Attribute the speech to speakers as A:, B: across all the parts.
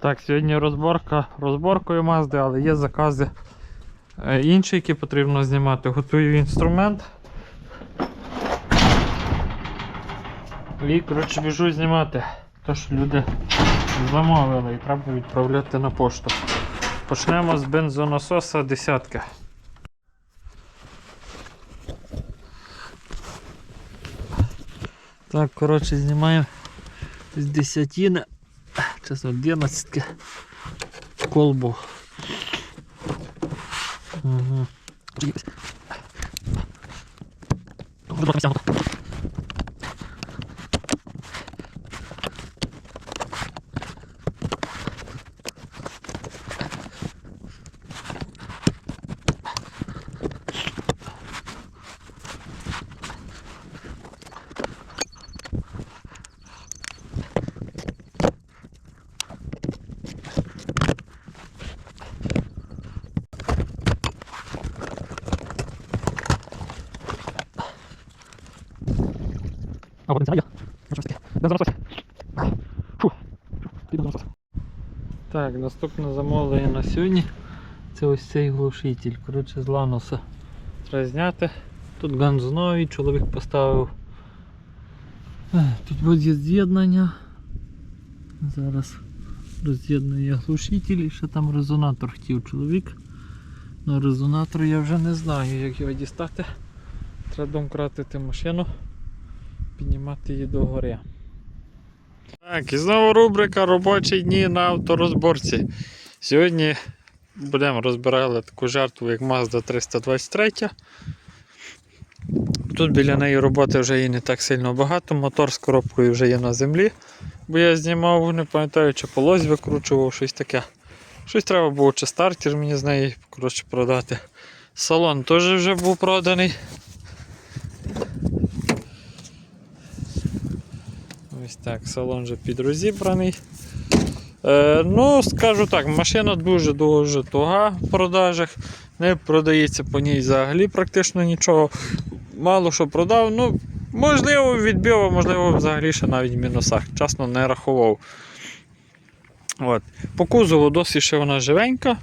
A: Так, сьогодні розборка розборкою Мазди, але є закази е, інші, які потрібно знімати. Готую інструмент. І, коротше, біжу знімати. То, що люди замовили і треба відправляти на пошту. Почнемо з бензонасоса десятки. Так, коротше, знімаємо з десятини. Чесно, 11 колбу. Угу. А, вот я. Нічого таке. Бензонасос. Фу. Бензонасос. Так, наступне замовлення на сьогодні. Це ось цей глушитель. Коротше, з ланоса. Треба зняти. Тут ганз новий, чоловік поставив. Е, Тут буде з'єднання. Зараз роз'єднує глушитель і ще там резонатор хотів чоловік. Ну резонатор я вже не знаю, як його дістати. Треба домкратити машину піднімати її догори. Так, і знову рубрика Робочі дні на авторозборці. Сьогодні будемо розбирати таку жертву, як Mazda 323. Тут біля неї роботи вже і не так сильно багато. Мотор з коробкою вже є на землі, бо я знімав, не пам'ятаю, чи полось викручував, щось таке. Щось треба було, чи стартер мені з неї коротше, продати. Салон теж вже був проданий. Ось так, салон вже підрозібраний. Е, ну, скажу так, машина дуже-дуже туга в продажах. Не продається по ній взагалі практично нічого. Мало що продав. Ну, можливо, відбив, а можливо, взагалі ще навіть в мінусах. Чесно, не рахував. От. По кузову досить ще вона живенька.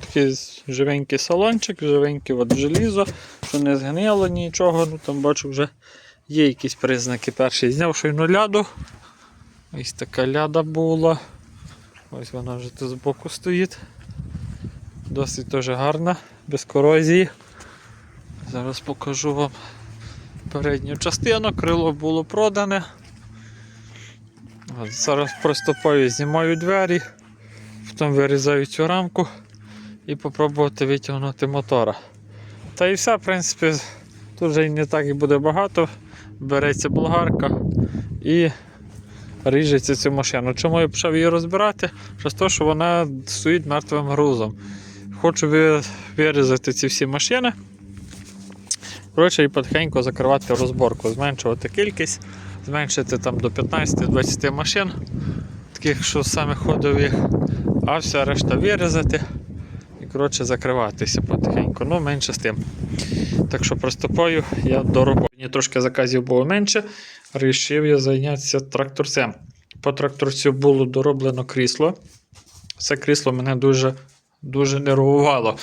A: Такий живенький салончик, живеньке от желізо, що не згнило нічого. Ну, там бачу вже Є якісь признаки. Перший зняв щойно ляду. Ось така ляда була. Ось вона вже тут збоку стоїть. Досить теж гарна, без корозії. Зараз покажу вам передню частину, крило було продане. От зараз приступаю, знімаю двері, потім вирізаю цю рамку і попробувати витягнути мотора. Та і все, в принципі, тут вже не так і буде багато береться болгарка і ріжеться цю машину. Чому я почав її розбирати? Через те, що вона стоїть мертвим грузом. Хочу вирізати ці всі машини. Коротше, і потихеньку закривати розборку, зменшувати кількість, зменшити там до 15-20 машин, таких, що саме ходових, а вся решта вирізати і коротше, закриватися потихеньку. Ну, менше з тим. Так що приступаю я до роботи. Мені трошки заказів було менше. Рішив я зайнятися тракторцем. По тракторцю було дороблено крісло. Це крісло мене дуже, дуже нервувало.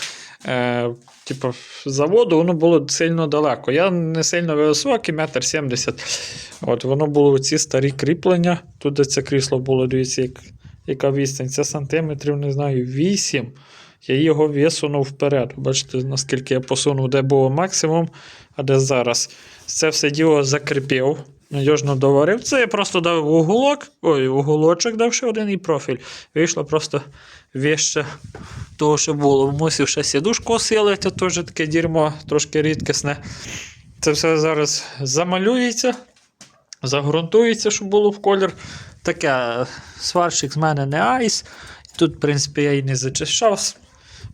A: Е, типу, заводу воно було сильно далеко. Я не сильно високий, метр сімдесят. От воно було ці старі кріплення. Тут це крісло було, дивіться, як, яка відстань. Це сантиметрів, не знаю, 8. Я його висунув вперед. Бачите, наскільки я посунув, де було максимум, а де зараз. Це все діло закріпив, надіжно доварив. Це я просто дав уголок, ой, уголочок дав ще один і профіль. Вийшло просто вище того, що було. Мусив ще сідушку осилити, теж таке дерьмо, трошки рідкісне. Це все зараз замалюється, загрунтується, щоб було в колір. Таке сварщик з мене не айс. Тут, в принципі, я і не зачищав з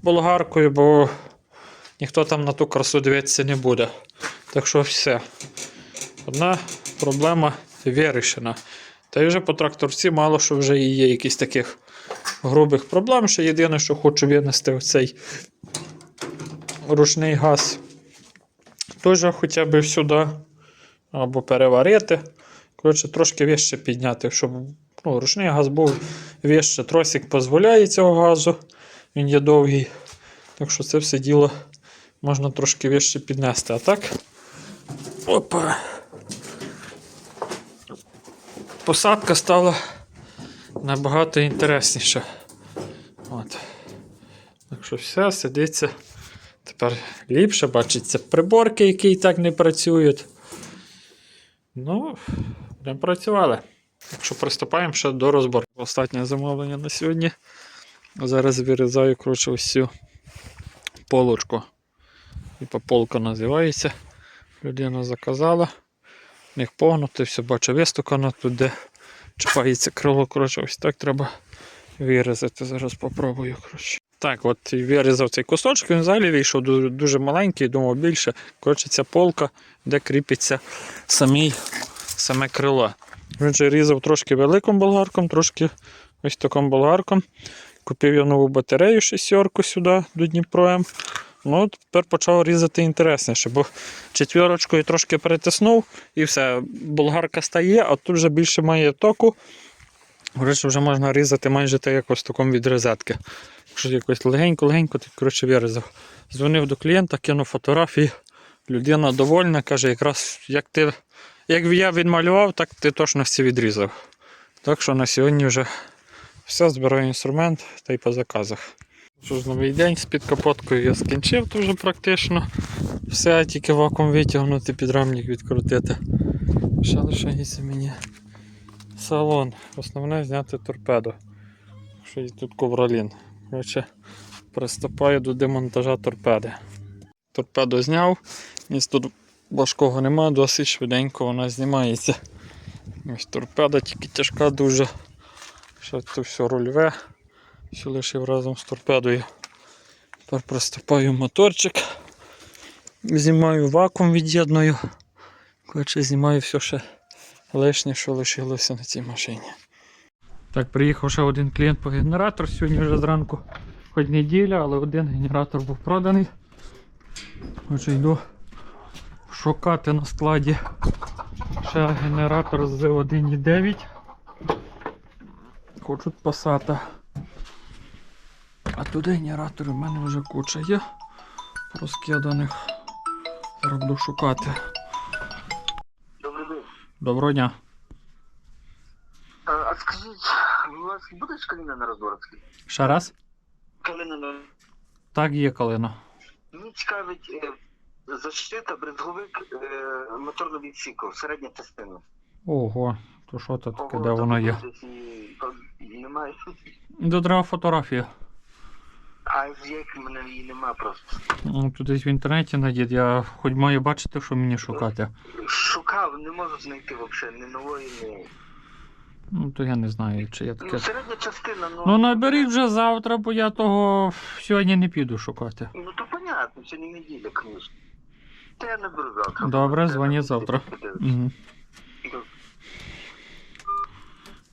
A: болгаркою, бо ніхто там на ту красу дивитися не буде. Так що все. Одна проблема вирішена. Та й вже по тракторці мало що вже є якісь таких грубих проблем. Ще єдине, що хочу винести цей ручний газ. Теж хоча б сюди. Або переварити. Коротше, трошки вище підняти, щоб Ну, ручний газ був вище, тросик дозволяє цього газу, він є довгий. Так що це все діло можна трошки вище піднести. А так. Опа. Посадка стала набагато інтересніша. От. Так що все, сидиться. Тепер ліпше бачиться приборки, які і так не працюють. Ну, будемо працювали. Так що приступаємо ще до розборки. Останнє замовлення на сьогодні. Зараз вирізаю коротше, цю полочку. Полка називається. Людина заказала. В погнути, все бачу вистукано тут, де чіпається крило. Коротше, ось так треба вирізати. Зараз попробую. Коротше. Так, от вирізав цей кусочок, він взагалі вийшов дуже, дуже маленький, думав більше. Коротше, ця полка, де кріпиться самій, саме крило. Він же різав трошки великим болгарком, трошки ось таким болгарком. Купив я нову батарею шестерку сюди до Дніпро М. Ну, тепер почав різати інтересніше, бо четвірочкою трошки перетиснув і все, болгарка стає, а тут вже більше має току. Коротше, вже можна різати майже так якось таком від розетки. Що якось легенько-легенько, так коротше вирізав. Дзвонив до клієнта, кинув фотографії. Людина довольна, каже, якраз як ти, як я відмалював, так ти точно всі відрізав. Так що на сьогодні вже все, збираю інструмент та й по заказах. Що ж, новий день з під капоткою я скінчив вже практично. Все, тільки вакуум витягнути, підрамник відкрутити. Ще лишається мені салон. Основне зняти торпеду. Що є тут ковролін. Коротше, приступаю до демонтажа торпеди. Торпеду зняв, ніс тут важкого нема, досить швиденько вона знімається. Ось торпеда тільки тяжка дуже. Ще це все рульове. Все лишив разом з торпедою. Тепер приступаю моторчик. Знімаю вакуум від'єдную. Коротше, знімаю все ще лишнє, що лишилося на цій машині. Так, приїхав ще один клієнт по генератор. Сьогодні вже зранку хоч неділя, але один генератор був проданий. Отже, йду шукати на складі ще генератор з 1.9. Хочуть пасати. А туди генератори в мене вже куча є розкиданих. Зараз буду шукати.
B: Добрий день.
A: Доброго дня.
B: А, а скажіть, у вас буде ж калина на Роздворській?
A: Ще раз?
B: Калина на...
A: Так, є калина.
B: Мені цікавить е, защита, брезговик е, моторного відсіку, середня частина.
A: Ого, то що це таке, де воно є?
B: Немає.
A: До треба фотографію.
B: А як мене її нема просто.
A: Ну, Тут десь в інтернеті знайдіть, я хоч маю бачити, що мені шукати.
B: Шукав, не можу знайти взагалі, ні нової, ні.
A: Ну, то я не знаю, чи я
B: Ну, середня частина, ну.
A: Ну наберіть вже завтра, бо я того сьогодні не піду шукати.
B: Ну то понятно, сьогодні неділя, звісно. Та я наберу завтра.
A: Добре,
B: я
A: завтра. Угу.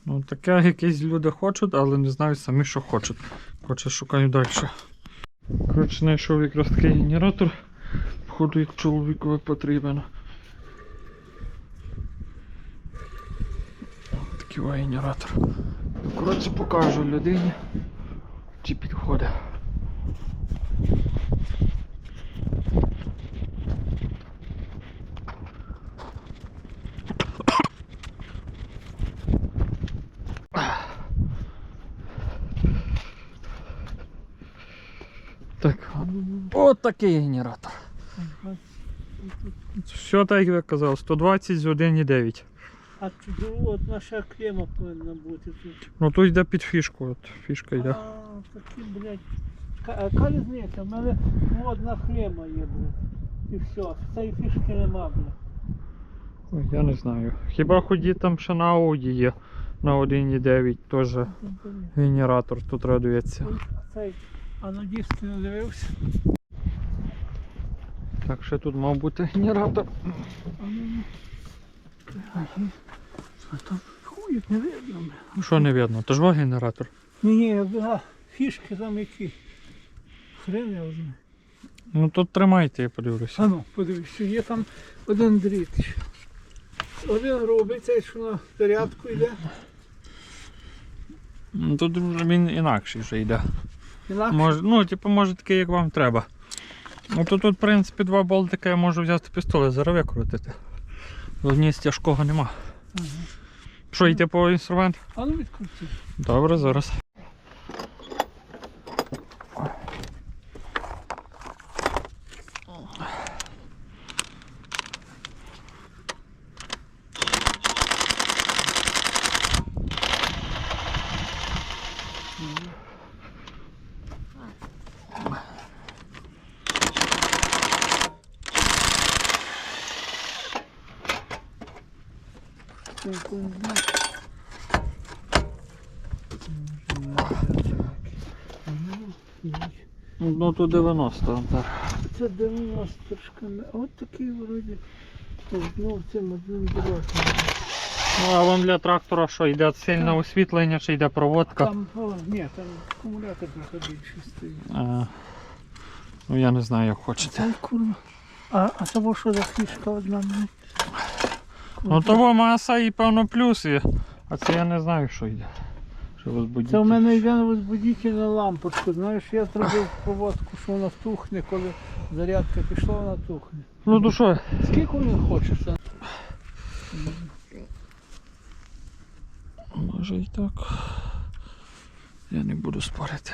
A: Ну таке якісь люди хочуть, але не знають самі, що хочуть. Хоче шукаю далі. Коротше, знайшов якраз такий генератор. Походу, як чоловікові потрібен. Такий генератор. Ну, коротше, покажу людині, чи підходить. Так. От такий генератор. Все так, як я казав, 120 з 1,9.
C: А тут от наша клема повинна бути тут.
A: Ну тут йде під фішку, от фішка йде.
C: А, такі, блядь. Ка- а Яка різниця? У мене одна клема є, блядь. І все. Цієї фішки нема, блядь.
A: Я не знаю. Хіба ході там ще на Audi є на 1,9 теж генератор тут радується.
C: А Цей анодіст не дивився.
A: Так, ще тут мав бути генератор.
C: А. Там хуй не видно.
A: Ну, Що не видно? То ж во генератор.
C: Ні, ні, фішки там які. Хрен я знаю.
A: Ну тут тримайте, я подивлюся.
C: А ну, подивись, є там один дріт. Один робить, цей, що на зарядку йде.
A: Ну, Тут вже він інакший вже йде.
C: Інакше?
A: Може, ну, типу, може такий, як вам треба. Ну тут, тут, в принципі, два болтика я можу взяти пістолет, зараз крутити. Бо ні тяжкого нема.
C: Ага.
A: Що, йти по інструмент?
C: А ну відкрути.
A: Добре, зараз.
C: Це якось знак.
A: Ну тут 90 ампер.
C: Це 90 шками. От такий вроді. Ну, цим одним дорожнім.
A: Ну а вам для трактора що, йде сильне освітлення чи йде проводка?
C: Там, о, ні, там акумулятор трохи більше стоїть.
A: Ну я не знаю, як хочете.
C: Ай, курва. А, а того що за фішка одна? Ну?
A: Того маса і певно плюс є. А це я не знаю, що йде. Що.
C: Це в мене йде на возбудительна лампочка. Знаєш, я зробив проводку, що вона тухне, коли зарядка пішла, вона тухне.
A: Ну то що?
C: Скільки він хоче?
A: Може і так. Я не буду спорити.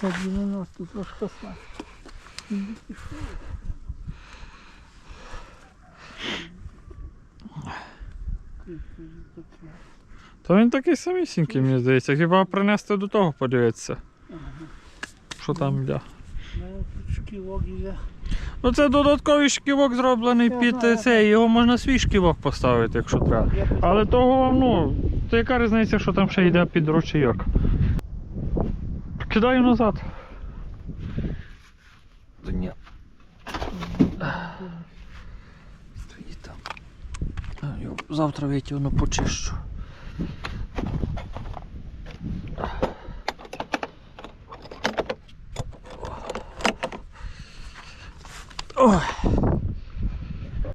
C: Це 90, трошки слабше.
A: Та він такий самісінький, мені здається. Хіба принести до того подивитися. Що там йде.
C: У мене тут шкілок є.
A: Ну це додатковий шківок зроблений під цей, його можна свій шківок поставити, якщо треба. Але того вам, ну, то яка різниця, що там ще йде під ручейок. Кидаю назад. Та ні. Стоїть там. А, його Завтра витягну почищу. Ой.